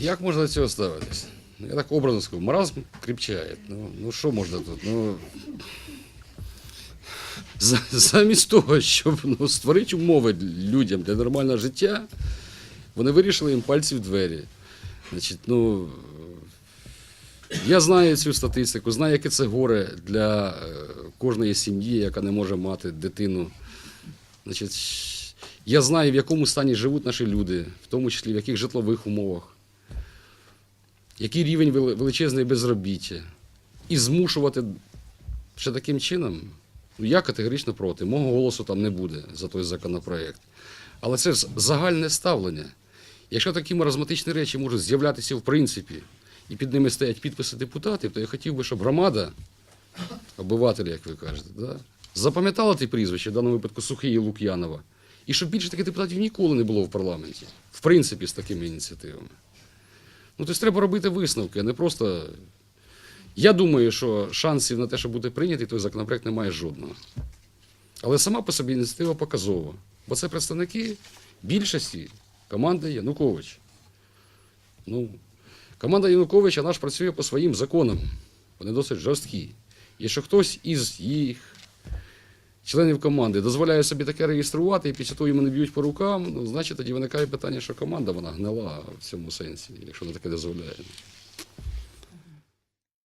Як можна до цього ставитись? Ну, Я так образно скажу, маразм кріпчає. Ну, ну що можна тут? Ну, за- замість того, щоб ну, створити умови людям для нормального життя, вони вирішили їм пальці в двері. Значить, ну, я знаю цю статистику, знаю, яке це горе для е, кожної сім'ї, яка не може мати дитину. Значить, я знаю, в якому стані живуть наші люди, в тому числі в яких житлових умовах, який рівень величезної безробіття. І змушувати ще таким чином, ну я категорично проти. Мого голосу там не буде за той законопроект. Але це ж загальне ставлення. Якщо такі маразматичні речі можуть з'являтися в принципі, і під ними стоять підписи депутатів, то я хотів би, щоб громада, обивателі, як ви кажете, да, запам'ятала ті прізвища, в даному випадку Сухий і Лук'янова, і щоб більше таких депутатів ніколи не було в парламенті, в принципі, з такими ініціативами. Ну, тобто треба робити висновки, а не просто. Я думаю, що шансів на те, щоб бути прийнятий, той законопроект немає жодного. Але сама по собі ініціатива показова. Бо це представники більшості команди Янукович. Ну, команда Януковича наш працює по своїм законам. Вони досить жорсткі. Якщо хтось із їх членів команди дозволяє собі таке реєструвати, і після того йому не б'ють по рукам, ну, значить тоді виникає питання, що команда вона гнила в цьому сенсі, якщо вона таке дозволяє.